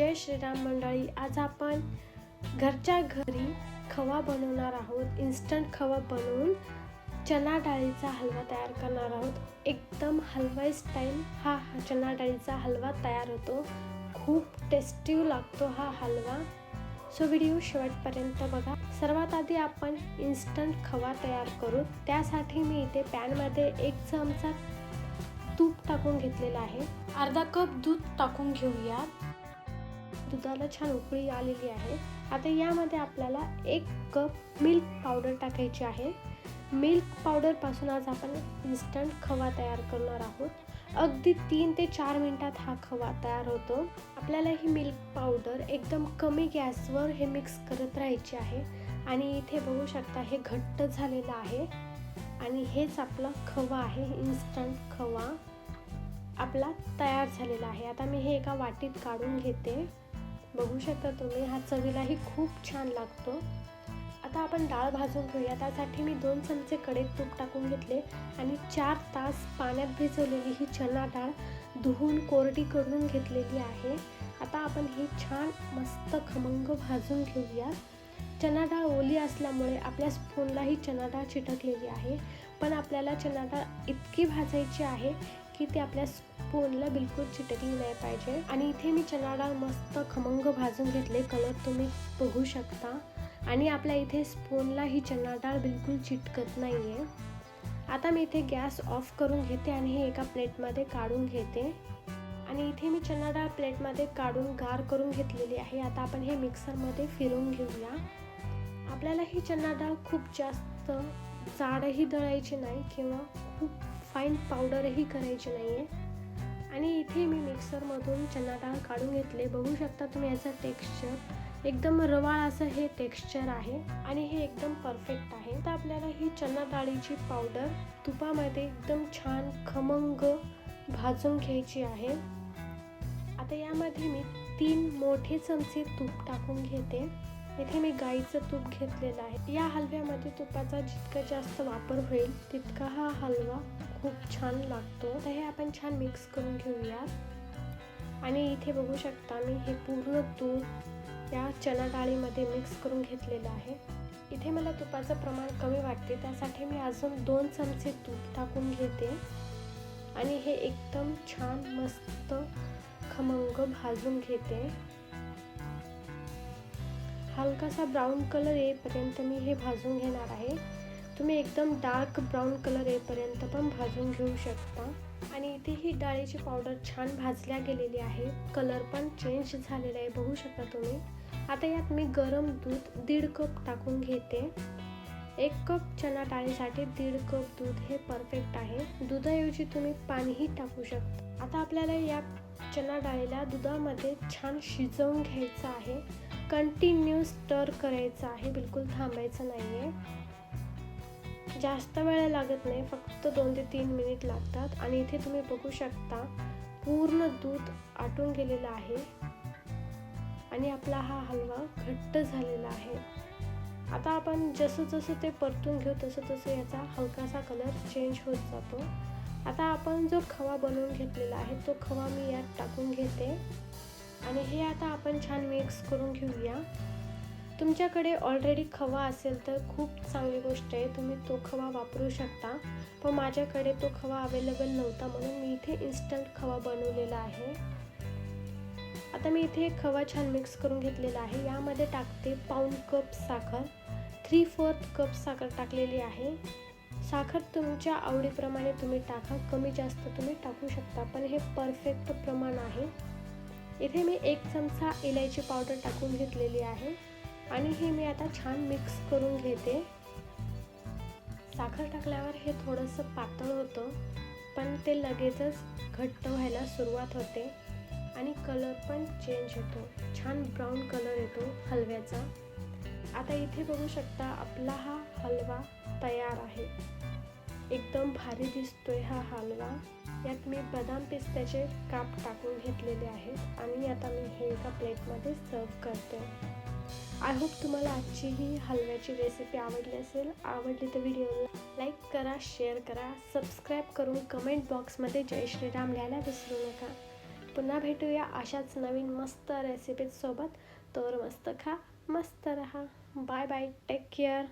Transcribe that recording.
जय श्रीराम मंडळी आज आपण घरच्या घरी खवा बनवणार आहोत. इन्स्टंट खवा बनवून चना डाळीचा हलवा तयार करणार आहोत. एकदम हलवाई स्टाईल हा चना डाळीचा हलवा तयार होतो. खूप टेस्टी लागतो हा हलवा. सो व्हिडिओ शेवटपर्यंत बघा. सर्वात आधी आपण इन्स्टंट खवा तयार करू. त्यासाठी मी इथे पॅनमध्ये एक चमचा तूप टाकून घेतलेलं आहे. अर्धा कप दूध टाकून घेऊया दुधाला छान उकळी आलेली आहे. आता यामध्ये आपल्याला एक कप मिल्क पावडर टाकायची आहे. मिल्क पावडरपासून आज आपण इन्स्टंट खवा तयार करणार आहोत. अगदी तीन ते चार मिनटात हा खवा तयार होतो. आपल्याला ही मिल्क पावडर एकदम कमी गॅसवर हे मिक्स करत राहायची आहे. आणि इथे बघू शकता हे घट्ट झालेलं आहे. आणि हेच आपला खवा आहे. इन्स्टंट खवा आपला तयार झालेला आहे. आता मी हे एका वाटीत काढून घेते. बघू शकता तुम्ही हा चवीलाही खूप छान लागतो. आता आपण डाळ भाजून घेऊया. त्यासाठी मी दोन चमचे कडेत तूप टाकून घेतले आणि चार तास पाण्यात भिजवलेली ही चना डाळ धुवून कोरडी करून घेतलेली आहे. आता आपण ही छान मस्त खमंग भाजून घेऊया. चना डाळ ओली असल्यामुळे आपल्या स्पूनलाही चना डाळ चिटकलेली आहे. पण आपल्याला चना डाळ इतकी भाजायची आहे की ती आपल्या स्पूनला बिलकुल चिटकली नाही पाहिजे. आणि इथे मी चना डाळ मस्त खमंग भाजून घेतले. कलर तुम्ही बघू शकता. आणि आपल्या इथे स्पूनला ही चना डाळ बिलकुल चिटकत नाही आहे आता मी इथे गॅस ऑफ करून घेते आणि हे एका प्लेटमध्ये काढून घेते. आणि इथे मी चना डाळ प्लेटमध्ये काढून गार करून घेतलेली आहे. आता आपण हे मिक्सरमध्ये फिरून घेऊया. आपल्याला ही चना डाळ खूप जास्त जाडही दळायची नाही किंवा खूप फाईन पावडरही करायची नाही आहे आणि इथे मी मिक्सरमधून चना डाळ काढून घेतले. बघू शकता तुम्ही याचं टेक्स्चर एकदम रवाळ असं हे टेक्स्चर आहे आणि हे एकदम परफेक्ट आहे. तर आपल्याला ही चना डाळीची पावडर तुपामध्ये एकदम छान खमंग भाजून घ्यायची आहे. आता यामध्ये मी तीन मोठे चमचे तूप टाकून घेते. इथे मी गाईचं तूप घेतलेलं आहे. या हलव्यामध्ये तुपाचा जितका जास्त वापर होईल तितका हा हलवा खूप छान लागतो. तर हे आपण छान मिक्स करून घेऊया आणि इथे बघू शकता मी हे पूर्ण तूप या चना डाळीमध्ये मिक्स करून घेतलेलं आहे. इथे मला तुपाचं प्रमाण कमी वाटते त्यासाठी मी अजून दोन चमचे तूप टाकून घेते. आणि हे एकदम छान मस्त खमंग भाजून घेते. हलकासा ब्राऊन कलर येईपर्यंत मी हे भाजून घेणार आहे. तुम्ही एकदम डार्क ब्राऊन कलर येईपर्यंत पण भाजून घेऊ शकता. आणि इथे ही डाळीची पावडर छान भाजल्या गेलेली आहे. कलर पण चेंज झालेला आहे बघू शकता तुम्ही. आता यात मी गरम दूध दीड कप टाकून घेते. एक कप चना डाळीसाठी दीड कप दूध हे परफेक्ट आहे. दुधाऐवजी तुम्ही पाणीही टाकू शकता. आता आपल्याला या चना डाळीला दुधामध्ये छान शिजवून घ्यायचं आहे. कंटिन्यू स्टर करायचं आहे बिलकुल थांबायचं नाही आहे जास्त वेळ लागत नाही फक्त दोन ते तीन मिनिट लागतात. आणि इथे तुम्ही बघू शकता पूर्ण दूध आटून गेलेलं आहे. आणि आपला हा हलवा घट्ट झालेला आहे. आता आपण जसं जसं ते परतून घेऊ तसं तसं याचा हलकासा कलर चेंज होत जातो. आता आपण जो खवा बनवून घेतलेला आहे तो खवा मी यात टाकून घेते. आणि हे आता आपण छान मिक्स करून घेऊया. तुमच्याकडे ऑलरेडी खवा असेल तर खूप चांगली गोष्ट आहे. तुम्ही तो खवा वापरू शकता. पण माझ्याकडे तो खवा अवेलेबल नव्हता म्हणून मी इथे इन्स्टंट खवा बनवलेला आहे. आता मी इथे खवा छान मिक्स करून घेतलेला आहे. यामध्ये टाकते पाऊंड कप साखर. थ्री फोर्थ कप साखर टाकलेली आहे. साखर तुमच्या आवडीप्रमाणे तुम्ही टाका. कमी जास्त तुम्ही टाकू शकता. पण हे परफेक्ट प्रमाण आहे. इथे मी एक चमचा इलायची पावडर टाकून घेतलेली आहे. आणि हे मी आता छान मिक्स करून घेते. साखर टाकल्यावर हे थोडंसं पातळ होतं पण ते लगेचच घट्ट व्हायला सुरुवात होते आणि कलर पण चेंज होतो. छान ब्राऊन कलर येतो हलव्याचा. आता इथे बघू शकता आपला हा हलवा तयार आहे. एकदम भारी दिसतोय हा हलवा. यात मी बदाम पिस्त्याचे काप टाकून घेतलेले आहेत आणि आता मी हे एका प्लेटमध्ये सर्व करते. आय होप तुम्हाला आजची ही हलव्याची रेसिपी आवडली असेल. आवडली तर व्हिडिओला लाईक करा शेअर करा सबस्क्राईब करून कमेंट बॉक्समध्ये जय श्रीराम लिहायला विसरू नका. पुन्हा भेटूया अशाच नवीन मस्त रेसिपीजसोबत तर मस्त खा मस्त रहा. Bye bye take care